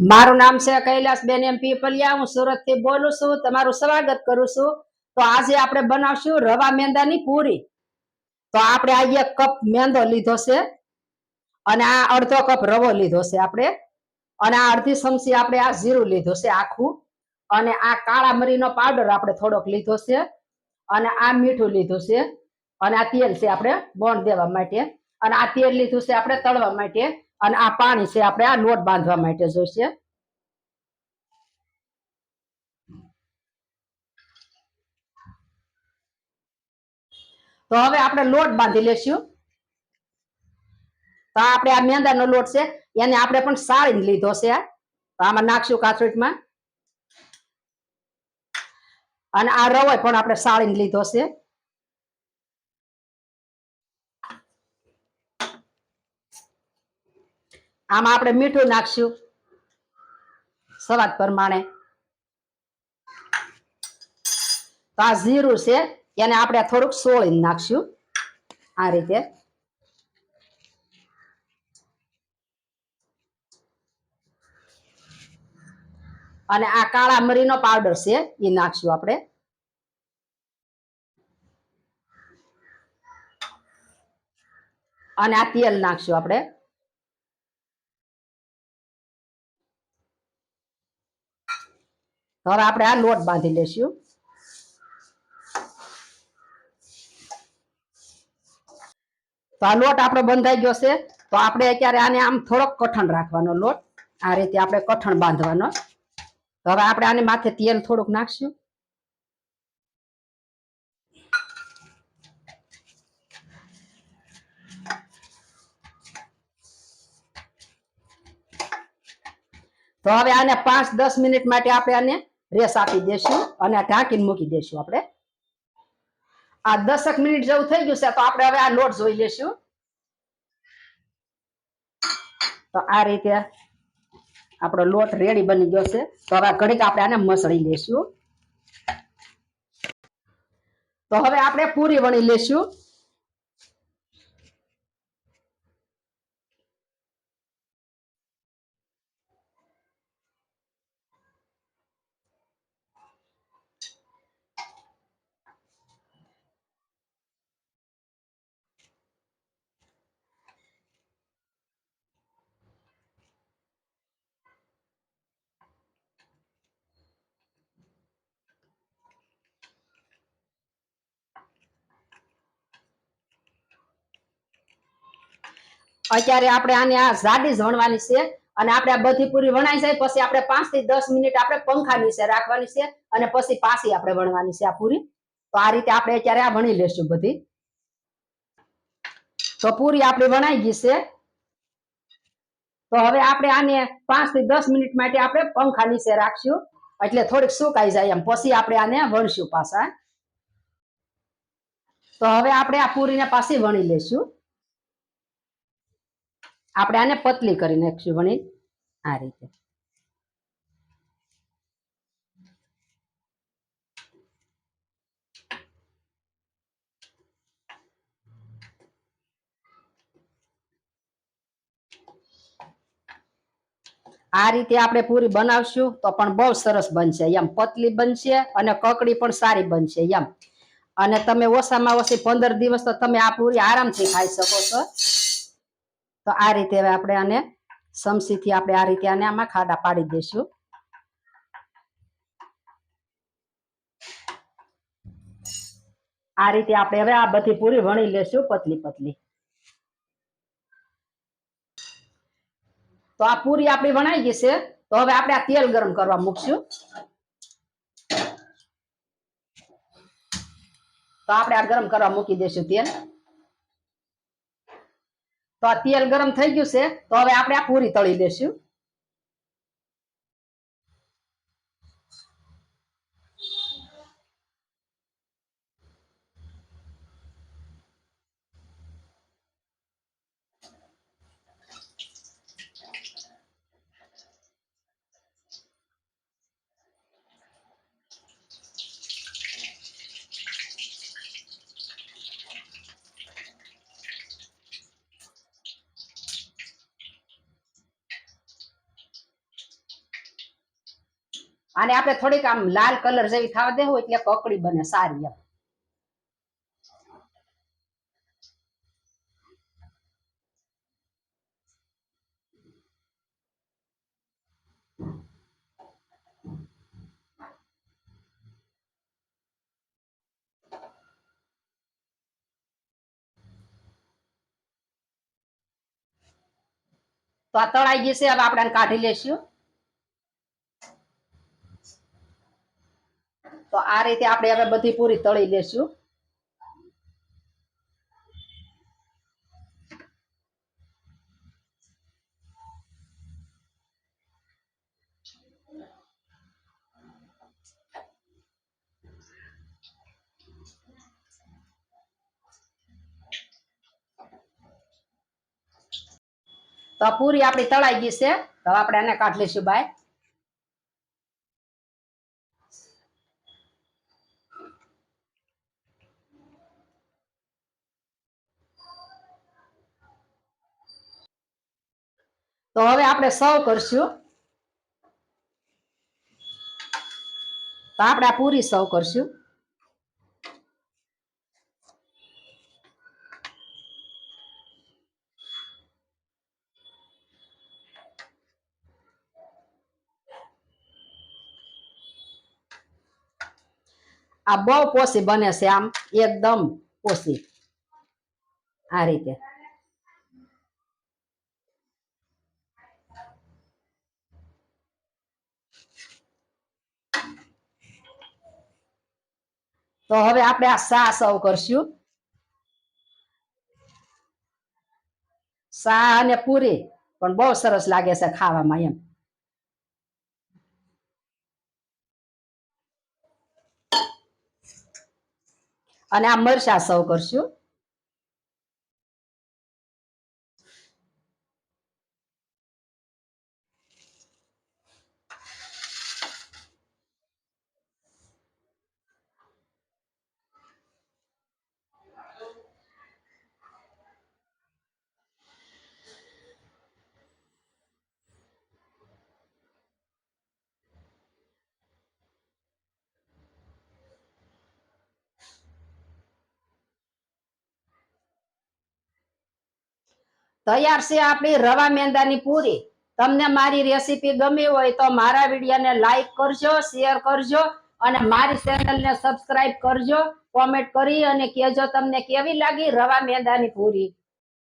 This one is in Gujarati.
મારું નામ છે કૈલાસબેન એમ પીપલિયા. હું સુરતથી બોલું છું. તમારું સ્વાગત કરું છું. તો આજે આપણે બનાવશું રવા મેંદાની પૂરી. તો આપણે આ એક કપ મેંદો લીધો છે. અને આ અડધો કપ રવો લીધો છે આપણે. અને આ અડધી ચમચી આપણે આ જીરું લીધું છે આખું. અને આ કાળા મરીનો પાવડર આપણે થોડોક લીધો છે. અને આ મીઠું લીધું છે. અને આ તેલ છે આપણે બોણ દેવા માટે. અને આ તેલ લીધું છે આપણે તળવા માટે. અને આ પાણી છે, આપણે આ લોટ બાંધવા માટે જોઈશે. તો હવે આપણે લોટ બાંધી લેશું. તો આપણે આ મેંદાનો લોટ છે, એને આપણે પણ સાળી લીધો છે તો આમાં નાખશું કાથરોટમાં અને આ રવો પણ આપણે સાળીને લીધો છે. આમાં આપણે મીઠું નાખશું. સ્વાદ પ્રમાણે. તો આ જીરું છે, એને આપણે થોડુંક સોળીને નાખશું. આ રીતે. અને આ કાળા મરીનો પાવડર છે, એ નાખશું આપણે. અને આ તેલ નાખશું આપણે તો હવે આપણે આ લોટ બાંધી લેશું. તો આ લોટ આપણો બંધાઈ ગયો છે. તો આપણે અત્યારે આને આમ થોડોક કઠણ રાખવાનો લોટ. આ રીતે આપણે કઠણ બાંધવાનો. તો હવે આપણે આને માથે તેલ થોડુંક નાખશું. તો હવે આને પાંચ દસ મિનિટ માટે આપણે આને રેસ આપી દેશું અને ઢાંકીને મૂકી દેશું આપણે. આ દસક મિનિટ જેવું થઈ ગયું છે, તો આપણે હવે આ લોટ જોઈ લેશું. તો આ રીતે આપણો લોટ રેડી બની ગયો છે. તો હવે ઘડીક આપણે આને મસળી લેશું. તો હવે આપણે પૂરી વણી લેશું. અત્યારે આપણે આને આ જાડી જ છે અને આપણે આ બધી પૂરી વણાઈ જાય, પછી આપણે પાંચથી દસ મિનિટ આપણે પંખા નીચે રાખવાની છે અને પછી પાછી આપણે વણવાની છે આ પૂરી. તો આ રીતે આપણે અત્યારે આ વણી લેશું બધી. તો પૂરી આપણી વણાઈ ગઈ છે. તો હવે આપણે આને પાંચથી દસ મિનિટ માટે આપણે પંખા નીચે રાખશું. એટલે થોડીક સુકાઈ જાય એમ. પછી આપણે આને વણશું પાછા. તો હવે આપણે આ પૂરીને પાછી વણી લેશું. આપણે આને પતલી કરી નાખશું વણી આ રીતે. આ રીતે આપણે પૂરી બનાવશું તો પણ બહુ સરસ બનશે. એમ પતલી બનશે અને કકડી પણ સારી બનશે એમ. અને તમે ઓછામાં ઓછી પંદર દિવસ તો તમે આ પૂરી આરામથી ખાઈ શકો છો. તો આ રીતે હવે આપણે આને સમસીથી આપણે આ રીતે આને આમાં ખાડા પાડી દઈશું. આ રીતે આપણે હવે આ બધી પૂરી વણી લેશું પતલી પતલી. તો આ પૂરી આપણી વણાઈ ગઈ છે. તો હવે આપણે આ તેલ ગરમ કરવા મૂકશું. તો આપણે આ ગરમ કરવા મૂકી દઈશું તેલ. તો આ તેલ ગરમ થઈ ગયું છે તો હવે આપણે આ પૂરી તળી લેશું. અને આપણે થોડીક આમ લાલ કલર જેવી થવા દેવું એટલે કકડી બને સારી એમ. તો આ તળાઈ ગઈ છે, હવે આપણે કાઢી લેશું. તો આ રીતે આપણે હવે બધી પૂરી તળી લેશું. તો પૂરી આપણી તળાઈ ગઈ છે. તો આપણે એને કાઢી લઈશું બાય. તો હવે આપણે સર્વ કરશું. તો આપણે આ પૂરી સર્વ કરશું. આ બહુ પોસી બને છે આમ, એકદમ પોસી આ રીતે. તો હવે આપણે આ સા સર્વ કરશું. સા અને પૂરી, પણ બહુ સરસ લાગે છે ખાવામાં એમ. અને આ મરચા સર્વ કરશું. તૈયાર છે આપણી રવા મેંદાની પૂરી. તમને મારી રેસીપી ગમી હોય તો મારા વિડીયોને લાઈક કરજો શેર કરજો અને મારી ચેનલને સબસ્ક્રાઇબ કરજો. કોમેન્ટ કરી અને કહેજો તમને કેવી લાગી રવા મેંદાની પૂરી.